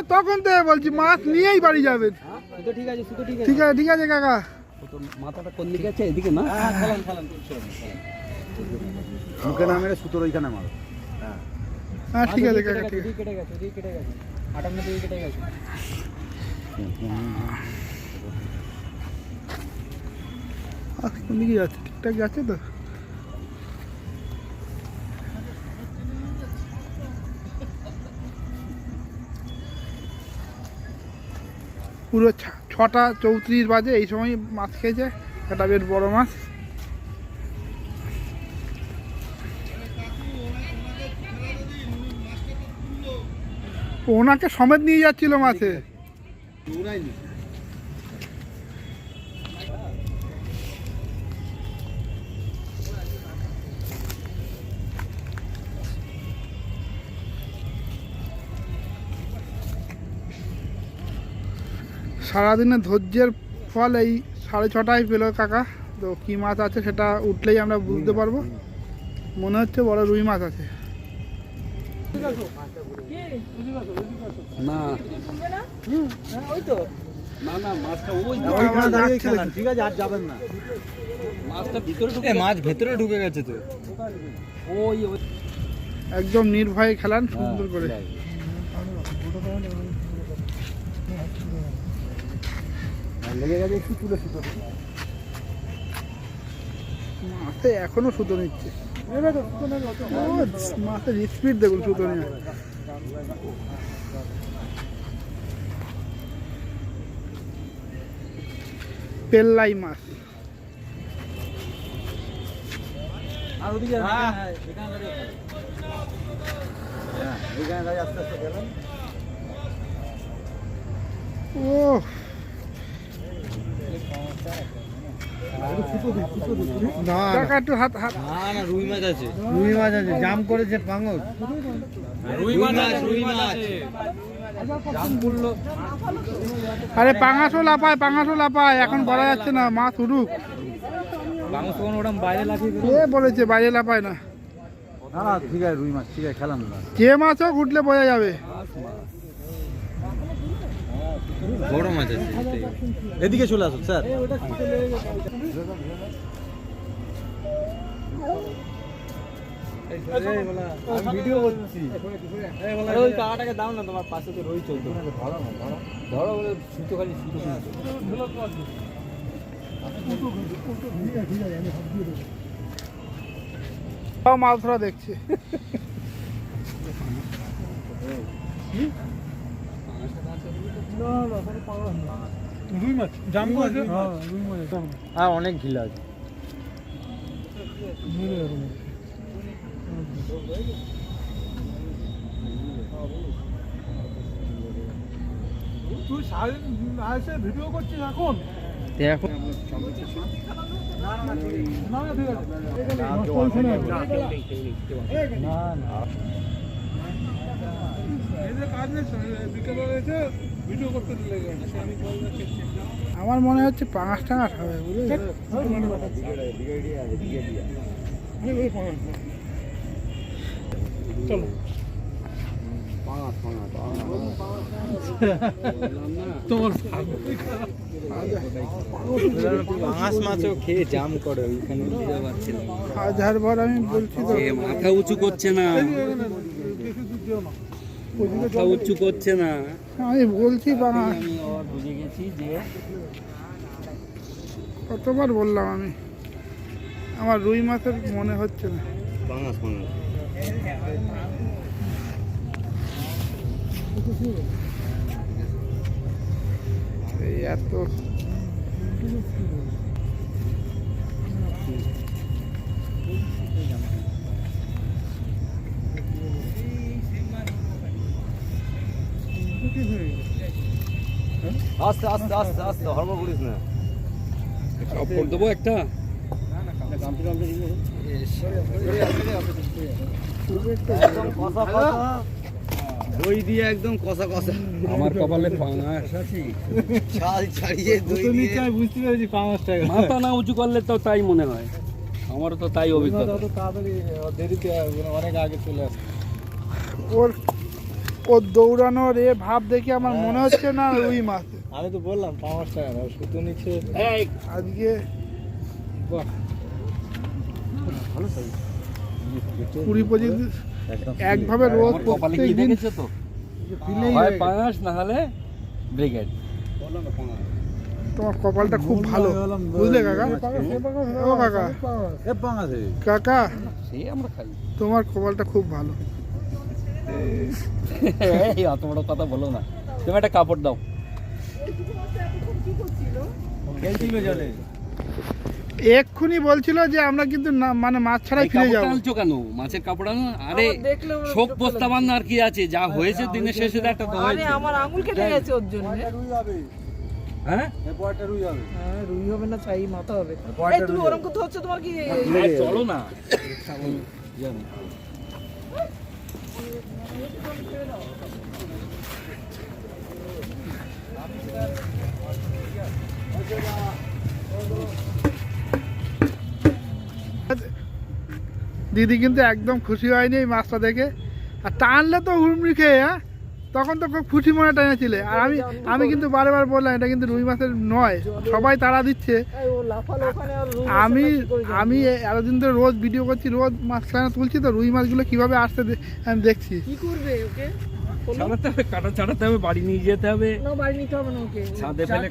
না তখন তো বলছি মাছ নিয়েই বাড়ি যাবেন সুতো ঠিক আছে ঠিক আছে ঠিক আছে কাকা। মাথাটা কোন দিকে আছে? এদিকে না? মুখে মেরে সুতোর ওইখানে মারো। হ্যাঁ ঠিক আছে কাকা ঠিক আছে। কেটে গেছে কেটে গেছে আটান্ন দিকে কেটে গেছে কোন দিকে যাচ্ছে? ঠিকঠাক যাচ্ছে তো? পুরো ছটা চৌত্রিশ বাজে, এই সময় মাছ খেয়েছে, একটা বেশ বড় মাছ। ওনাকে সমেত নিয়ে যাচ্ছিল মাছে। সারাদিনের ধৈর্যের ফল এই সাড়ে ছটায় পেল কাকা। তো কী মাছ আছে সেটা উঠলেই আমরা বুঝতে পারব। মনে হচ্ছে বড় রুই মাছ আছে। না। না না মাছটা ওই ওইখানে দাঁড়িয়ে যাচ্ছে খেলান ঠিক আছে আর যাবেন না। মাছটা ভিতরে ঢুকে মাছ ভেতরে ঢুকে গেছে তো। ওই ওই। একদম নির্ভয়ে খেলান সুন্দর করে। লেগে গেছে একটু তুলে সুতো মাছে এখনও সুতো নিচ্ছে। মাছের স্পিড দেখুন সুতো নিয়ে পেল্লাই মাছ। আর ওদিকে হ্যাঁ। এখানে হ্যাঁ এইখানে আস্তে আস্তে গেলেন ও না কাকা একটু হাত হাত না না রুই মাছ আছে। রুই মাছ আছে জাম করেছে পাঙস। রুই মাছ আছে রুই মাছ আছে। আরে পাঙাশও লাপায় পাঙাশও লাপায় এখন বলা যাচ্ছে না মাছ দিল কে বলেছে বাইরে লাপায় না? না না ঠিক আছে রুই মাছ ঠিক আছে খেলাম যে মাছ হোক উঠলে বোঝা যাবে। বড় মাছ আছে এদিকে চলে আসুন স্যার। ভিডিও করছি ওই দাও না তোমার পাশে তো রই চলতো ধরো বলে সুতো খালি সুতো সব মাছ ধরা দেখছে। রুই মাছ হ্যাঁ অনেক ঢিলা আছে। তুই সারাদিন এসে ভিডিও করছিস এখন দেখো না না। ঠিক আছে আমার মনে হচ্ছে পাঙাশ টাঙাশ হবে বুঝলি? চলো। তোমার মাছ মাছও খেয়ে জাম করে ওইখানে হাজার বার আমি বলছি মাথা উঁচু করছে না। মাথা উঁচু করছে না। আমি বলছি পাঙাশ আমি বুঝে গেছি যে কতবার বললাম আমি। আমার রুই মাছের মনে হচ্ছে না। এই এত আস্তে আস্তে আস্তে আস্তে হরবর করিস না। ফোন দেবো একটা? দই দিয়ে একদম কষা কষা। আমার কপালে পাঙাশ আছে ছাল ছাড়িয়ে দই দিয়ে। বুঝতে পেরেছি মাথা না উঁচু করলে তো তাই মনে হয়। আমারও তো তাই অভিজ্ঞতা। তাড়াতাড়ি দেরিতে অনেক আগে চলে আসে। ওর ও দৌড়ানোর এ ভাব দেখে আমার মনে হচ্ছে না রুই মাছ। আমি তো বললাম পাঁচ টাকা না সুতো নিচ্ছে আজকে ভালো কুড়ি পঁচিশ একভাবে রোজ প্রত্যেক দিন তো? হয় হয়ে না হলে ব্রিগেড। তোমার কপালটা খুব ভালো। বুঝলে কাকা? ও কাকা। এ কাকা। সেই আমরা খাই। তোমার কপালটা খুব ভালো। এই অত বড় কথা বলো না তুমি একটা কাপড় দাও এক্ষুনি বলছিল যে আমরা কিন্তু না মানে মাছ ছাড়াই ফিরে যাব আনছো কেন মাছের কাপড় আনো আরে শোক প্রস্তাবান আর কি আছে যা হয়েছে দিনের শেষে একটা তো আরে হয়েছে আমার আঙুল কেটে গেছে ওর জন্য রুই হবে হ্যাঁ এ পয়টা রুই হবে হ্যাঁ রুই হবে না চাই মাথা হবে এই তুমি ওরকম কথা হচ্ছে তোমার কি চলো না দিদি কিন্তু একদম খুশি হয়নি এই মাছটা দেখে। আর টানলে তো হুড়মুড়ি খেয়ে হ্যাঁ? তখন তো খুব খুশি মনে টানেছিলে আর আমি আমি কিন্তু বারবার বললাম এটা কিন্তু রুই মাছের নয় সবাই তাড়া দিচ্ছে। আমি? আমি এতদিন ধরে রোজ ভিডিও করছি রোজ মাছ খানা তুলছি তো রুই মাছগুলো কীভাবে আসছে দে- আমি দেখছি। কি করবে ওকে? বলো। ছাড়াতে হবে কাটা ছাড়াতে হবে বাড়ি নিয়ে যেতে হবে। না বাড়ি নিতে হবে না ওকে। ছাদে ফেলে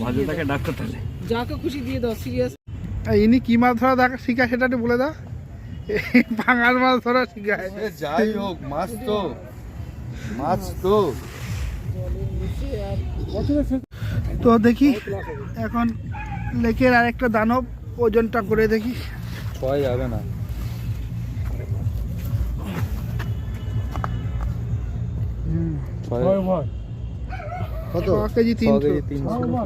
ভাজুটাকে ডাক্তার তাহলে। যাকে খুশি দিয়ে দাও সিরিয়াস আর ইনি কি মাছ ধরা দেখা শিখা সেটা একটু বলে দাও। এই বাঙাল মাছ ধরা শিখায়। যাই হোক মাছ তো। মাছ তো। তো দেখি এখন লেকের আরেকটা দানব ওজনটা করে দেখি। ছয় যাবে না। কত? কেজি তিনশো।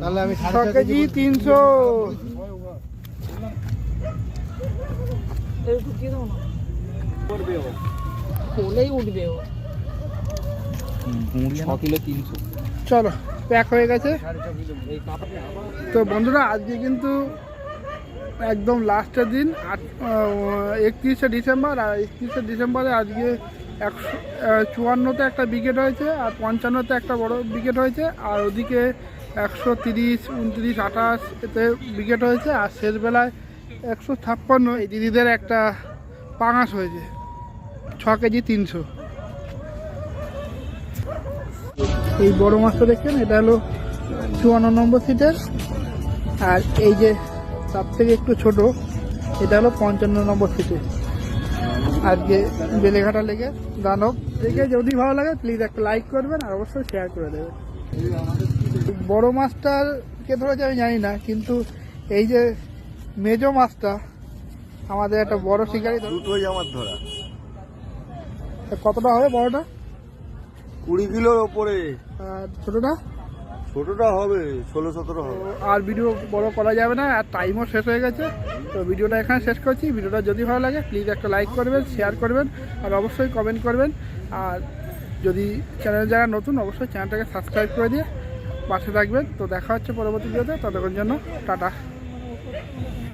তাহলে আমি ছ কেজি তিনশো। এই ঢুকিয়ে দাও না কোলেই উঠবে ও। চলো, প্যাক হয়ে গেছে। তো বন্ধুরা, আজকে কিন্তু একদম লাস্টের দিন একত্রিশে ডিসেম্বর, আর একত্রিশে ডিসেম্বরে আজকে একশো চুয়ান্নতে একটা উইকেট হয়েছে, আর পঞ্চান্নতে একটা বড় উইকেট হয়েছে, আর ওদিকে একশো তিরিশ, উনত্রিশ, আঠাশ এতে উইকেট হয়েছে, আর শেষবেলায় একশো ছাপ্পান্ন এই দিদিদের একটা পাঙাশ হয়েছে, ছ কেজি তিনশো। এই বড় মাছটা দেখছেন? এটা হলো চুয়ান্ন নম্বর সিটের। আর এই যে তার থেকে একটু ছোট এটা হলো পঞ্চান্ন নম্বর সিটে। আজকে বেলেঘাটা লেগে দানব। দেখে যদি ভালো লাগে প্লিজ একটা লাইক করবেন আর অবশ্যই শেয়ার করে দেবেন। বড় মাছটার কে ধরেছে আমি জানি না কিন্তু এই যে মেজো মাছটা আমাদের একটা বড় শিকারি দুটোই আমার ধরা। কতটা হবে বড়টা? কুড়ি কিলোর ওপরে। আর ছোটটা? ছোটটা হবে ষোলো সতেরো হবে। আর ভিডিও বড় করা যাবে না আর টাইমও শেষ হয়ে গেছে। তো ভিডিওটা এখানে শেষ করছি। ভিডিওটা যদি ভালো লাগে প্লিজ একটা লাইক করবেন শেয়ার করবেন আর অবশ্যই কমেন্ট করবেন। আর যদি চ্যানেল যারা নতুন অবশ্যই চ্যানেলটাকে সাবস্ক্রাইব করে দিয়ে পাশে থাকবেন। তো দেখা হচ্ছে পরবর্তী ভিডিওতে ততক্ষণ জন্য টাটা।